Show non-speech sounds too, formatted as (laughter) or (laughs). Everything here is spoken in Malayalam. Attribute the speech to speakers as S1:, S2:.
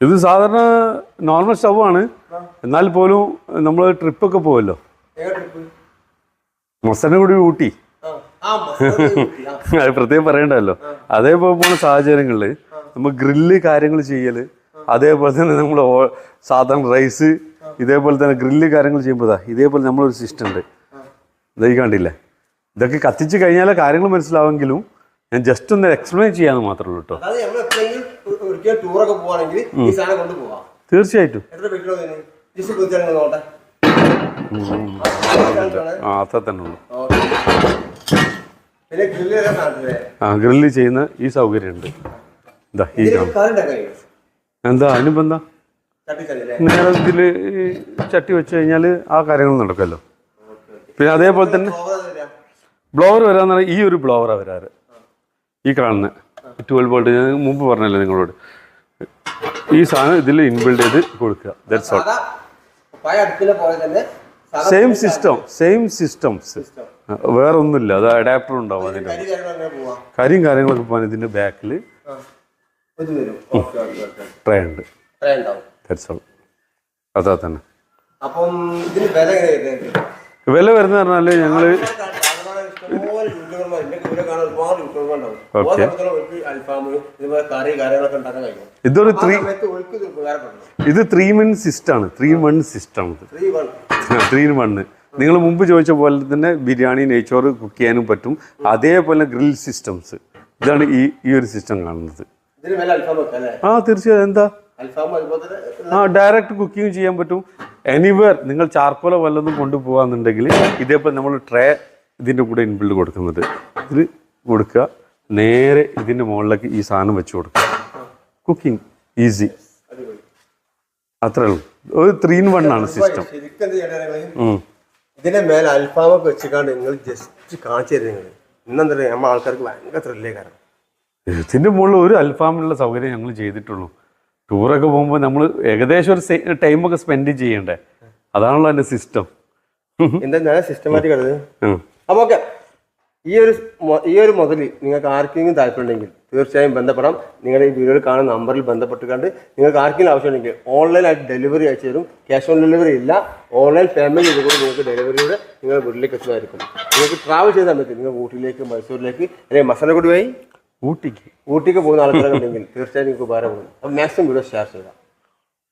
S1: ഇത് സാധാരണ നോർമൽ സ്റ്റവ് ആണ് എന്നാൽ പോലും നമ്മൾ ട്രിപ്പ്?
S2: ഒക്കെ പോവല്ലോ
S1: മസനെ കൂടി ഊട്ടി. (laughs) അത് പ്രത്യേകം പറയണ്ടല്ലോ. അതേപോലെ പോണ സാഹചര്യങ്ങളിൽ നമ്മൾ ഗ്രില്ല് കാര്യങ്ങൾ ചെയ്യൽ അതേപോലെ തന്നെ നമ്മൾ സാധാരണ റൈസ് ഇതേപോലെ തന്നെ ഗ്രില്ല് കാര്യങ്ങൾ ചെയ്യുമ്പോഴാ ഇതേപോലെ നമ്മളൊരു സിസ്റ്റം ഉണ്ട്. ഇതായി കണ്ടില്ലേ? ഇതൊക്കെ കത്തിച്ച് കഴിഞ്ഞാലേ കാര്യങ്ങൾ മനസ്സിലാവെങ്കിലും ഞാൻ ജസ്റ്റ് ഒന്ന് എക്സ്പ്ലെയിൻ ചെയ്യാന്ന് മാത്രമേ ഉള്ളൂ കേട്ടോ
S2: ടൂറൊക്കെ പോവാണെങ്കിൽ ഈ സാധനം കൊണ്ടുപോവാം
S1: തീർച്ചയായിട്ടും. ആ അത്ര തന്നെ ഉള്ളൂ.
S2: ഗ്രില്ല്
S1: ആ ചെയ്യുന്ന ഈ സൗകര്യം ഉണ്ട് ഇതാ ഈ എന്താ അതിനിപ്പോ എന്താ
S2: തട്ടിച്ചല്ലേ
S1: നേരെ ഇതിൽ ചട്ടി വെച്ച് കഴിഞ്ഞാൽ ആ കാര്യങ്ങൾ നടക്കുമല്ലോ. പിന്നെ അതേപോലെ തന്നെ ബ്ലോവർ വരാന്ന് പറഞ്ഞാൽ ഈ ഒരു ബ്ലോവറാണ് വരാറ്. ഈ കാണുന്ന ട്വൽവ് വോൾട്ട് ഞാൻ മുമ്പ് പറഞ്ഞല്ലോ നിങ്ങളോട്. ഈ സാധനം ഇതിൽ ഇൻബിൽഡ് ചെയ്ത് കൊടുക്കുക. That's all same system same systems വേറെ ഒന്നുമില്ല അത് അഡാപ്റ്റർ ഉണ്ടാവും
S2: അതിന്റെ
S1: കാര്യം കാര്യങ്ങളൊക്കെ പോകാൻ ഇതിന്റെ ബാക്കിൽ ട്രൈ ഉണ്ട്. ദാറ്റ്സ് ഓൾ അതാ തന്നെ.
S2: വില
S1: വരുന്ന പറഞ്ഞാൽ ഞങ്ങൾ
S2: ഇഷ്ടംപോലെ യൂട്യൂബർമാർ എന്റെ കൂടെ കാണാൻ ഒരുപാട് യൂട്യൂബർമാർ ഉണ്ടാവും.
S1: Okay.
S2: ഓരോ സ്ഥലത്തും അവർക്ക് അൽഫാം ഇതുപോലെ കറി കാര്യങ്ങളൊക്കെ ഉണ്ടാക്കാൻ കഴിയും.
S1: ഇതൊരു ത്രീ
S2: സിസ്റ്റം ഇത്
S1: ത്രീ മൺ സിസ്റ്റം ത്രീ മൺ സിസ്റ്റമാണ് ഇത്.
S2: ത്രീ
S1: വണ്ണ് നിങ്ങൾ മുമ്പ് ചോദിച്ച പോലെ തന്നെ ബിരിയാണി നെയ്ച്ചോറ് കുക്ക് ചെയ്യാനും പറ്റും. അതേപോലെ ഗ്രിൽ സിസ്റ്റംസ് ഇതാണ് ഈ ഈ ഒരു സിസ്റ്റം കാണുന്നത്. ആ തീർച്ചയായും. എന്താ? ആ ഡയറക്റ്റ് കുക്കിംഗ് ചെയ്യാൻ പറ്റും. എനിവേർ നിങ്ങൾ ചാർക്കോല വല്ലതും കൊണ്ടുപോകാന്നുണ്ടെങ്കിൽ ഇതേപോലെ നമ്മൾ ട്രേ ഇതിന്റെ കൂടെ ഇൻബിൽഡ് കൊടുക്കുന്നത്. ഇതിൽ കൊടുക്കുക. നേരെ ഇതിന്റെ മുകളിലേക്ക് ഈ സാധനം വെച്ച് കൊടുക്കുക. കുക്കിംഗ് ഈസി അത്രേ ഉള്ളൂ ഒരു ത്രീ ഇൻ വൺ ആണ് സിസ്റ്റം
S2: ഇതിന്റെ മേലെ അൽഫാമൊക്കെ വെച്ചിക്കാണ്ട് നിങ്ങൾ ജസ്റ്റ് കാണിച്ചു തരുന്നത് നിങ്ങൾ ഇന്നെന്താ നമ്മൾ നമ്മുടെ ആൾക്കാർക്ക് ഭയങ്കര ത്രില്ലേ കാരണം.
S1: ഇതിന്റെ മുകളിൽ ഒരു അൽഫാമിനുള്ള സൗകര്യം ഞങ്ങൾ ചെയ്തിട്ടുള്ളൂ. ടൂറൊക്കെ പോകുമ്പോൾ നമ്മൾ ഏകദേശം ഒരു ടൈമൊക്കെ സ്പെൻഡ് ചെയ്യണ്ടേ? അതാണല്ലോ എന്റെ സിസ്റ്റം
S2: എന്താ സിസ്റ്റമാറ്റിക് ആണ് അപ്പോൾ ഓക്കെ ഈ ഒരു ഈ ഒരു മുതൽ നിങ്ങൾക്ക് ആർക്കെങ്കിലും താല്പര്യമുണ്ടെങ്കിൽ തീർച്ചയായും ബന്ധപ്പെടാം. നിങ്ങളുടെ ഈ വീഡിയോയിൽ കാണുന്ന നമ്പറിൽ ബന്ധപ്പെട്ടുകൊണ്ട് നിങ്ങൾക്ക് ആർക്കെങ്കിലും ആവശ്യമുണ്ടെങ്കിൽ ഓൺലൈനായിട്ട് ഡെലിവറി അയച്ചു തരും. ക്യാഷ് ഓൺ ഡെലിവറി ഇല്ല. ഓൺലൈൻ പേയ്മെന്റ് ചെയ്തുകൊണ്ട് നിങ്ങൾക്ക് ഡെലിവറിയുടെ നിങ്ങളുടെ വീട്ടിലേക്ക് എത്തുന്നതായിരിക്കും. നിങ്ങൾക്ക് ട്രാവൽ ചെയ്താൽ സമയത്ത് നിങ്ങൾ ഊട്ടിയിലേക്ക് മൈസൂരിലേക്ക് അല്ലെങ്കിൽ മസാലക്കുടി വഴി
S1: ഊട്ടിക്ക്.
S2: ഊട്ടിക്ക് പോകുന്ന ആൾക്കാരുണ്ടെങ്കിൽ തീർച്ചയായും നിങ്ങൾക്ക് ഉപകാരപ്പെടും. അപ്പം മാക്സിമം വീഡിയോ ഷെയർ ചെയ്യാം